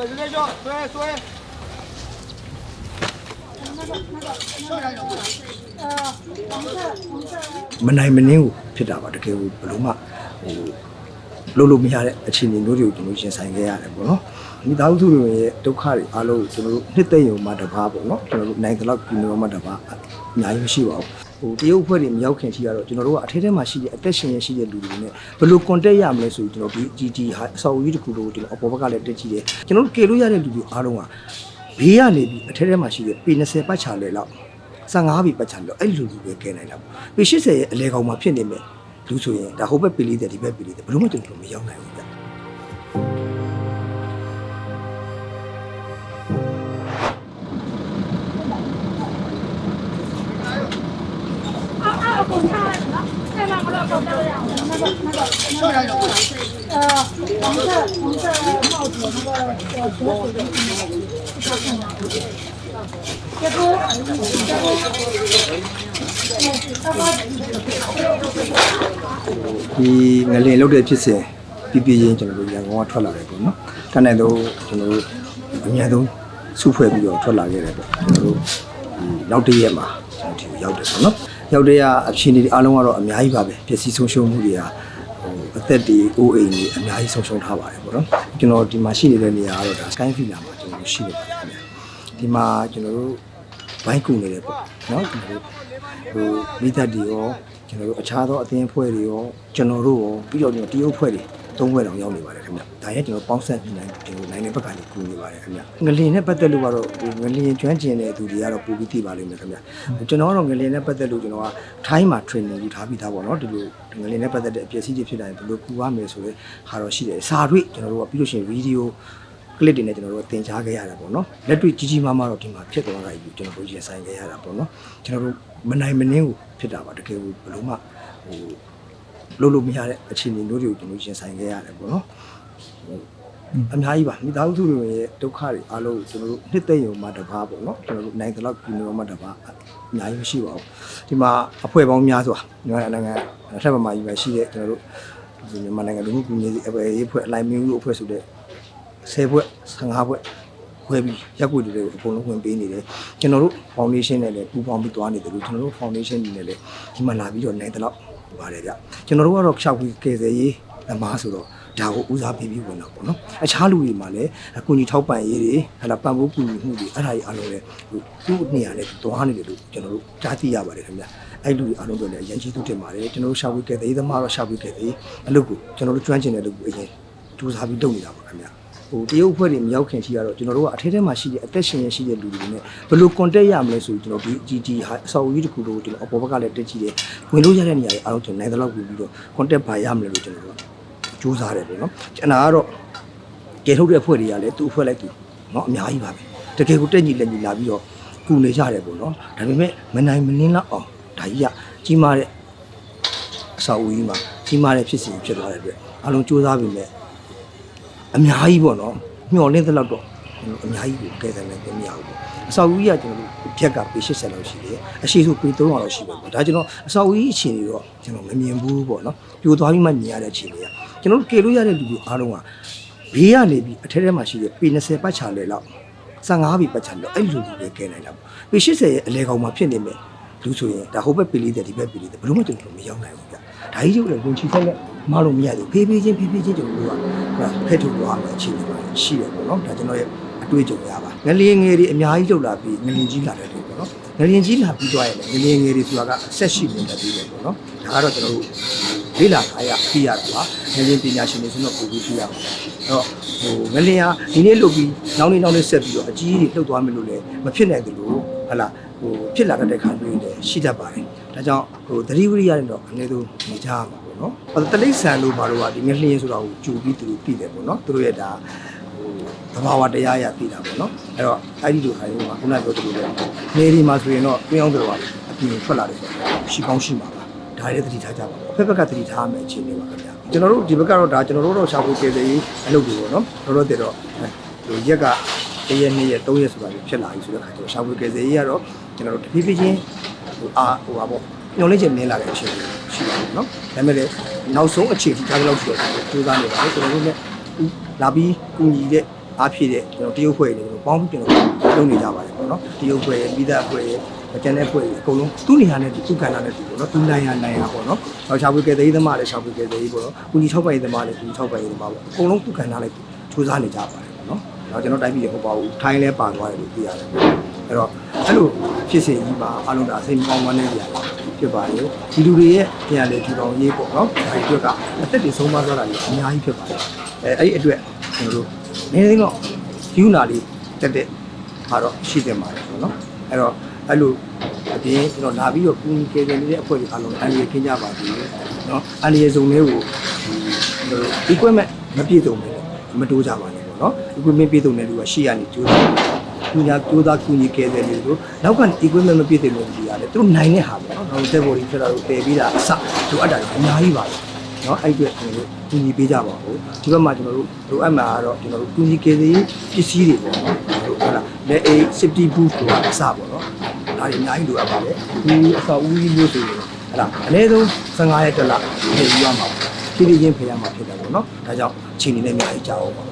ဆွဲဆွဲကြောဆွဲဆွဲမနိုင်မနှင်းကိုဖြစ်တာပါတကယ်ကိုဘယ်လိုမှဟို လုံးလို့မရတဲ့အခြေအနေမျိုးတွေကိုကျွန်တော်ရင်ဆိုင်ခဲ့ရတယ်ပေါ့နော်မိသားစုတွေရဲ့ဒုက္ခတွေအားလုံးကိုကျွန်တော်တို့နှစ်သိမ့်ရုံမှတပါပေါ့နော်ကျွန်တော်တို့နိုင်တဲ့လောက်ပြည်တော်မှတပါအများကြီးမရှိပါဘူးဟိုတရုတ်ဖွဲ့တွေမရောက်ခင်ထိကတော့ကျွန်တော်တို့ကအထက်ထဲမှာရှိတဲ့အသက်ရှင်ရရှိတဲ့လူတွေနဲ့ဘယ်လို contact ရမလဲဆိုပြီးကျွန်တော်ဒီ GT ဟာအဆောက်အဦကြီးတစ်ခုလုံးကိုကျွန်တော်အပေါ်ဘက်ကလည်းတက်ကြည့်တယ်ကျွန်တော်တို့ကေလို့ရတဲ့လူတွေအားလုံးကဘေးကနေပြီးအထက်ထဲမှာရှိတဲ့ P20 ပတ်ချလေလောက်15ပြီပတ်ချလို့အဲ့လူလူပဲကဲနိုင်တာပေါ့ပေ80ရဲ့အလဲကောင်မှာဖြစ်နေမယ် လူဆိုရင်ဒါဟိုဘက်ပီလေးတဲ့ဒီဘက်ပီလေးတဲ့ဘယ်လို့မှကျွန်တော်မရောက်နိုင်ဘူးဗျ ဒီငလင်လုတ်တဲ့ဖြစ်စဉ်ပြပြချင်းကျွန်တော်တို့ရန်ကုန်ကထွက်လာတယ်ပေါ့နော်တန်းတဲ့တော့ကျွန်တော်တို့အများဆုံးစုဖွဲ့ပြီးတော့ထွက်လာခဲ့တယ်ပေါ့ကျွန်တော်တို့ဒီနောက်တစ်ရက်မှာကျွန်တော်ဒီရောက်တယ်ပေါ့နော်ရောက်တဲ့ကအဖြစ်နေအားလုံးကတော့အများကြီးပါပဲပျက်စီးဆုံးရှုံးမှုတွေကဟိုအသက်တွေအိုးအိမ်တွေအများကြီးဆုံးရှုံးထားပါတယ်ပေါ့နော်ကျွန်တော်ဒီမှာရှိနေတဲ့နေရာကတော့ဒါ Sky Villa မှာကျွန်တော်ရှိနေပါတယ်ခင်ဗျာဒီမှာကျွန်တော်တို့ ဘိုင်းကူနေတယ်ပေါ့နော်ကျွန်တော်တို့ဟိုမိသက်တွေရောကျွန်တော်တို့အခြားသောအသင်းအဖွဲ့တွေရောကျွန်တော်တို့ရောပြီးတော့ကျွန်တော်တရုတ်အဖွဲ့တွေသုံးဘွဲတောင်ရောက်နေပါတယ်ခင်ဗျ။ဒါရဲ့ကျွန်တော်ပေါင်းဆက်ပြီးနိုင်ကျွန်တော်နိုင်တဲ့ဘက်ကနေကူနေပါတယ်ခင်ဗျ။ငလင်နဲ့ပတ်သက်လို့ကတော့ဟိုငလင်ကျွမ်းကျင်တဲ့သူတွေကတော့ပိုပြီးသိပါလိမ့်မယ်ခင်ဗျ။ဟိုကျွန်တော်ကတော့ငလင်နဲ့ပတ်သက်လို့ကျွန်တော်ကထိုင်းမှာ training ယူထားပြီးသားပေါ့နော်ဒီလိုငလင်နဲ့ပတ်သက်တဲ့အပျက်စီးတွေဖြစ်လာရင်ဘယ်လိုကူရမယ်ဆိုတဲ့ဟာတော့ရှိတယ်။စာတွေ့ကျွန်တော်တို့ကပြီးလို့ရှိရင်ဗီ ဒီယိုကလစ်တွေနဲ့ကျွန်တော်တို့တင် जा ခဲ့ရတာပေါ့နော်လက်တွေ့ကြီးကြီးမားမားတော့ဒီမှာဖြစ်သွားတာကြီးကျွန်တော်တို့ရင်ဆိုင်ခဲ့ရတာပေါ့နော်ကျွန်တော်တို့မနိုင်မနှင်းကိုဖြစ်တာပါတကယ်ကိုဘယ်လိုမှဟိုလုံးလို့မရတဲ့အခြေအနေမျိုးတွေကိုကျွန်တော်ရင်ဆိုင်ခဲ့ရတယ်ပေါ့နော်ဟိုအများကြီးပါမိသားစုတွေရဲ့ဒုက္ခတွေအားလုံးကိုကျွန်တော်တို့နှစ်သိမ့်ရုံမှတပါပေါ့နော်ကျွန်တော်တို့နိုင်တဲ့လောက်ပြည်တော်မှတပါအများကြီးမရှိပါဘူးဒီမှာအဖွဲ့ပေါင်းများစွာမြန်မာနိုင်ငံအထက်မှာကြီးပဲရှိတဲ့ကျွန်တော်တို့ဒီမြန်မာနိုင်ငံလူမှုကူညီရေးအဖွဲ့အလိုက်မျိုးလို့အဖွဲ့ဆိုတဲ့ 10ဘွက်15ဘွက်ခွဲပြီးရက်ွက်တွေကိုအကုန်လုံးဝင်ပေးနေတယ်ကျွန်တော်တို့ foundation နဲ့လည်းပူးပေါင်းပြီးသွားနေတယ်လို့ကျွန်တော်တို့ foundation တွေနဲ့လည်းဒီမှာလာပြီးတော့နိုင်တဲ့လောက်ပါတယ်ဗျကျွန်တော်တို့ကတော့ဖြောက်ပြီးကယ်ဆယ်ရေးသမားဆိုတော့ဒါကိုဦးစားပေးပြီးဝင်တော့ပေါ့နော်အခြားလူတွေမှာလည်းအကူအညီထောက်ပံ့ရေးတွေဟလာပံ့ပိုးကူညီမှုတွေအဲ့ဒါကြီးအားလုံးလည်းဟိုသူ့နေရာနဲ့သွားနေတယ်လို့ကျွန်တော်တို့ကြားသိရပါတယ်ခင်ဗျအဲ့လူတွေအားလုံးတို့လည်းအရင်ကြီးသူတင်ပါတယ်ကျွန်တော်တို့ရှာဖွေကယ်ဆယ်ရေးသမားတော့ရှာဖွေကယ်ဆယ်ရေးအလုပ်ကိုကျွန်တော်တို့ကျွမ်းကျင်တဲ့လုပ်ကိုအရင်စူးစမ်းပြီးလုပ်နေတာပါခင်ဗျ ဟိုတရုတ်အဖွဲ့တွေမရောက်ခင်ထိကတော့ကျွန်တော်တို့ကအထက်ထဲမှာရှိတဲ့အသက်ရှင်ရရှိတဲ့လူတွေနဲ့ဘယ်လို contact ရမလဲဆိုပြီးကျွန်တော်ဒီ GT ဟာအဆောက်အဦကြီးတစ်ခုလုံးကိုကျွန်တော်အပေါ်ဘက်ကလည်းတက်ကြည့်တယ်ဝင်လို့ရတဲ့နေရာတွေအားလုံးကျွန်တော်နိုင်သလောက်ဝင်ပြီးတော့ contact ပါရမလဲလို့ကျွန်တော်တို့ကစူးစမ်းတယ်ပေါ့နော်ကျွန်တော်ကတော့ကဲထုတ်တဲ့အဖွဲ့တွေကလည်းသူ့အဖွဲ့လိုက်သူเนาะအများကြီးပါပဲတကယ်ကိုတက်ညီလက်ညီလာပြီးတော့ကူနေကြတယ်ပေါ့နော်ဒါပေမဲ့မနိုင်မနှင်းလောက်အောင်ဒါကြီးကကြီးမားတဲ့အဆောက်အဦကြီးမှာကြီးမားတဲ့ဖြစ်စဉ်ဖြစ်သွားတဲ့အတွက်အားလုံးစူးစမ်းပြီးမြဲ အများကြီးပေါ့နော်မျောလင်းတဲ့လောက်တော့ကျွန်တော်အများကြီးကိုကဲတယ်လည်းမရဘူးပေါ့အဆောက်အဦကြီးကကျွန်တော်တို့ဖြက်ကပေ80လောက်ရှိတယ်အရှိဆိုပေ300လောက်ရှိတယ်ပေါ့ဒါကျွန်တော်အဆောက်အဦကြီးအခြေအနေတော့ကျွန်တော်မမြင်ဘူးပေါ့နော်ပြိုသွားပြီးမှမြင်ရတဲ့အခြေအနေကကျွန်တော်တို့ကေလို့ရတဲ့လူတွေအားလုံးကဘေးကနေပြီးအထက်ထဲမှာရှိတဲ့ပေ20ပတ်ချလေလောက်15ပြီပတ်ချလို့အဲ့လူလူပဲကဲနိုင်တာပေါ့ပေ80ရဲ့အလဲကောင်မှာဖြစ်နေမယ်လူဆိုရင်ဒါဟိုဘက်ပေလေးတဲ့ဒီဘက်ပေလေးတဲ့ဘယ်လို့မှကျွန်တော်မရောက်နိုင်ဘူးဗျဒါကြီးကျုပ်လည်းဝင်ချီဆက်လက် မလို့မရဘူးဖေးဖေးချင်းဖေးဖေးချင်းကျွန်တော်တို့ကဖက်ထုတ်သွားမယ်အခြေအနေပါရှိတယ်ပေါ့နော်ဒါကျွန်တော်ရဲ့အတွေ့အကြုံရပါငလျင်ငယ်တွေအများကြီးလှုပ်လာပြီးငလျင်ကြီးလာတယ်လို့ပေါ့နော်ငလျင်ကြီးလာပြီးသွားရင်ငလျင်ငယ်တွေဆိုတာကဆက်ရှိနေတယ်ပြီးတယ်ပေါ့နော်ဒါကတော့ကျွန်တော်တို့လေ့လာထားရသိရတာပါငလျင်ပညာရှင်တွေဆိုတော့ပို့ပြီးသိရမှာအဲ့တော့ဟိုငလျင်ဟာဒီနေ့လှုပ်ပြီးနောက်နေ့နောက်နေ့ဆက်ပြီးတော့အကြီးကြီးလှုပ်သွားမယ်လို့လည်းမဖြစ်နိုင်ဘူးလို့ဟလာဟိုဖြစ်လာတတ်တဲ့ခါမျိုးတွေရှိတတ်ပါတယ်ဒါကြောင့်ဟိုသတိဝိရိယနဲ့တော့အနည်းဆုံးနေကြရမှာပေါ့ နော်အဲ့တော့တလိษံလို့ဘာလို့ကဒီငလျင်ဆိုတာကိုကြူပြီးသူတို့သိတယ်ပေါ့နော်သူတို့ရဲ့ဒါဟိုသဘာဝတရားအရသိတာပေါ့နော်အဲ့တော့အဲ့ဒီလိုခါမျိုးမှာခုနပြောသလိုပဲနေဒီမှာဆိုရင်တော့တွင်းအောင်တော့အပြင်ထွက်လာတယ်ဆိုတော့ရှိကောင်းရှိမှာပါဒါလည်းသတိထားကြပါဖက်ဖက်ကသတိထားမယ်အခြေအနေပါခင်ဗျာကျွန်တော်တို့ဒီဘက်ကတော့ဒါကျွန်တော်တို့တော့ရှာဖွေကြည်ရေးအလုပ်တွေပေါ့နော်တော်တော်တည်တော့ဟိုရက်ကတရက်နှစ်ရက်သုံးရက်ဆိုတာမျိုးဖြစ်လာပြီဆိုတဲ့ခါကျတော့ရှာဖွေကြည်ရေးကတော့ကျွန်တော်တို့တဖြည်းဖြည်းချင်းဟိုအာဟိုပါပေါ့ ညှော်လင့်ခြင်းနည်းလာတဲ့အခြေအနေရှိပါတယ်နော်ဒါပေမဲ့လည်းနောက်ဆုံးအခြေအနေဒါလည်းလောက်ရှိတော့စူးစမ်းနေပါတယ်ကျွန်တော်တို့လည်းလာပြီးကူညီတဲ့အားဖြည့်တဲ့ကျွန်တော်တရုတ်ဖွဲ့တွေပေါင်းပြီးကျွန်တော်လုပ်နေကြပါတယ်ပေါ့နော်တရုတ်ဖွဲ့မိသားဖွဲ့အကျန်တဲ့ဖွဲ့အကုန်လုံးသူ့နေရာနဲ့သူ့ကဏ္ဍနဲ့သူပေါ့နော်သူနိုင်ရနိုင်ရပေါ့နော်နောက်ရှားပွေကဲသေးသမားလည်းရှားပွေကဲသေးပေါ့နော်ကုညီ၆ပိုင်သမားလည်းကုညီ၆ပိုင်သမားပေါ့အကုန်လုံးသူ့ကဏ္ဍနဲ့သူစူးစမ်းနေကြပါတယ် နော်တော့ကျွန်တော်တိုင်းပြည်ရဟုတ်ပါဘူးထိုင်းလဲပါသွားတယ်လို့သိရတယ်အဲ့တော့အဲ့လိုဖြစ်စဉ်ကြီးမှာအလုံးဒါအစိမ်းပေါင်းဝမ်းနေကြတယ်ဖြစ်ပါတယ်ဒီလူတွေရဲ့ပြန်လေထူထောင်ရေးပေါ့နော်အဲဒီအတွက်ကအသက်တွေဆုံးမသွားတာကြီးအများကြီးဖြစ်ပါတယ်အဲအဲ့ဒီအတွက်ကျွန်တော်တို့နည်းနည်းတော့ယူနာလေးတက်တဲ့ဟာတော့ရှိတင်ပါတယ်ပေါ့နော်အဲ့တော့အဲ့လိုအပြင်ကျွန်တော်လာပြီးတော့ကူညီကယ်ဆယ်နေတဲ့အဖွဲ့တွေအားလုံးအန်ရီခင်းကြပါသေးတယ်နော်အန်ရီစုံလေးကိုဒီကျွန်တော်တို့ equipment မပြည့်စုံဘူးမတိုးကြပါနဲ့ပေါ့ နော် equipment ပြည့်စုံတဲ့လူကရှေ့ကနေကြိုးစားကူညာကြိုးစားကူညီခဲ့တဲ့လူတို့နောက်ကနေ equipment မပြည့်စုံတဲ့လူကလည်းသူတို့နိုင်တဲ့ဟာပဲနော်နောက် set body ဖြစ်တာကိုပယ်ပြီးတာအစလိုအပ်တာအများကြီးပါပဲနော်အဲ့အတွက်ကျွန်တော်တို့ကူညီပေးကြပါဦးဒီဘက်မှာကျွန်တော်တို့လိုအပ်မှာကတော့ကျွန်တော်တို့ကူညီကယ်ဆယ်ရေးပစ္စည်းတွေပေါ့နော်တို့ဟုတ်လားလက်အိတ် safety boot တို့ကအစပေါ့နော်ဒါတွေအများကြီးလိုအပ်ပါလေဒီအစောဦးကြီးမျိုးတွေဟုတ်လားအနည်းဆုံး15ရက်တက်လာနေယူရမှာပေါ့ဖြည်းဖြည်းချင်းဖေးရမှာဖြစ်တယ်ပေါ့နော်ဒါကြောင့်အချိန်လေးနဲ့အများကြီးကြာအောင်ပါ